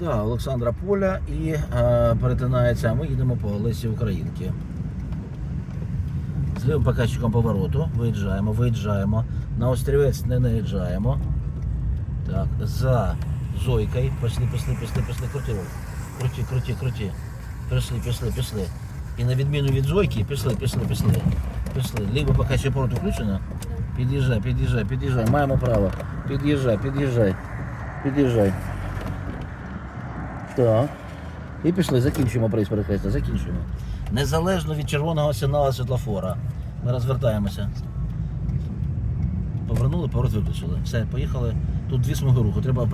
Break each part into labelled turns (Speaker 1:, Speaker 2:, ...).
Speaker 1: Да, Олександра Поля і е, перетинається, а ми їдемо по Олесі Українки. З лівим показчиком повороту виїжджаємо, виїжджаємо. На острівець не наїжджаємо. Так, за Зойкою. Пішли, пішли, пішли, пішли, крути. Вов. Крути, крути, крути. Пішли, пішли, пішли. І на відміну від Зойки, пішли, пішли, пішли. Пішли. Ліве показчик повороту включено. Під'їжджай, під'їжджай, під'їжджай. Маємо право. Під'їжджай, під'їжджай. Під'їжджай. Так. І пішли, закінчуємо проїзд перехрестя, закінчуємо. Незалежно від червоного сигналу світлофора. Ми розвертаємося. Повернули, поворот виключили. Все, поїхали. Тут дві смуги руху, треба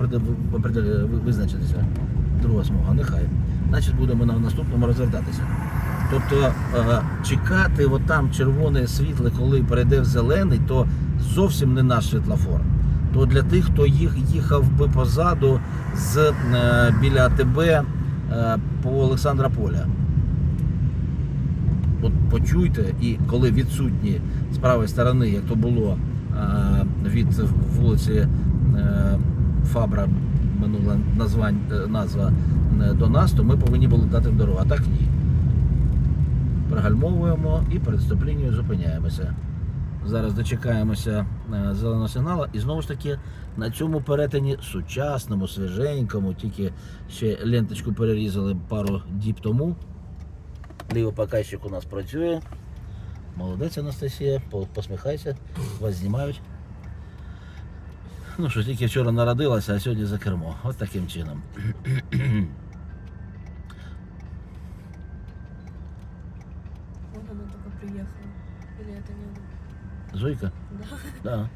Speaker 1: визначитися. Друга смуга, нехай. Значить будемо на наступному розвертатися. Тобто е, чекати отам червоне світло, коли перейде в зелений, то зовсім не наш світлофор. То для тих, хто їх їхав би позаду з е, біля АТБ е, по Олександра Поля. От почуйте, і коли відсутні з правої сторони, як то було е, від вулиці Фабра, минула названь, назва до нас, то ми повинні були дати їм дорогу. А так ні. Пригальмовуємо і перед стоп-лінією зупиняємося. Зараз дочекаємося е, зеленого сигналу і знову ж таки на цьому перетині сучасному, свіженькому, тільки ще ленточку перерізали пару діб тому. Лівий показчик у нас працює. Молодець Анастасія, посміхайся, вас знімають. Ну що, тільки вчора народилася, а сьогодні за кермо. От таким чином.
Speaker 2: Вот она только приехала. Или это не она?
Speaker 1: Зойка?
Speaker 2: Да.
Speaker 1: Да.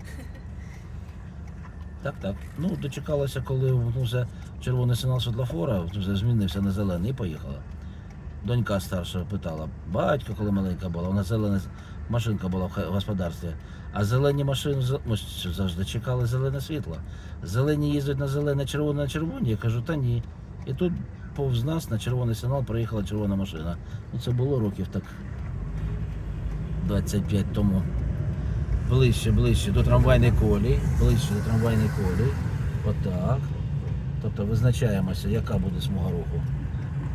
Speaker 1: Так, так. Ну, дочекалася, коли вмикнувся червоний сигнал світлофора, вже змінився на зелений і поїхала. Донька старша питала, батько, коли маленька була, вона зелена машинка була в господарстві. А зелені машини ми завжди чекали зелене світло. Зелені їздять на зелене, червоне на червоні. Я кажу, та ні. І тут повз нас на червоний сигнал проїхала червона машина. Ну це було років так 25 тому. Ближче, ближче до трамвайної колії, ближче до трамвайної колії. Отак. Тобто визначаємося, яка буде смуга руху.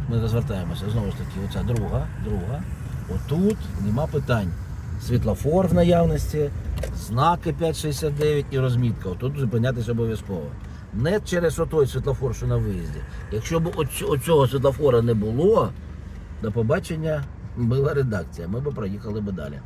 Speaker 1: Ми розвертаємося знову ж таки, оця друга, друга. Отут нема питань. Світлофор в наявності, знаки 569 і розмітка. Отут зупинятися обов'язково. Не через отой світлофор, що на виїзді. Якщо б оцього світлофора не було, до побачення була редакція. Ми б проїхали б далі.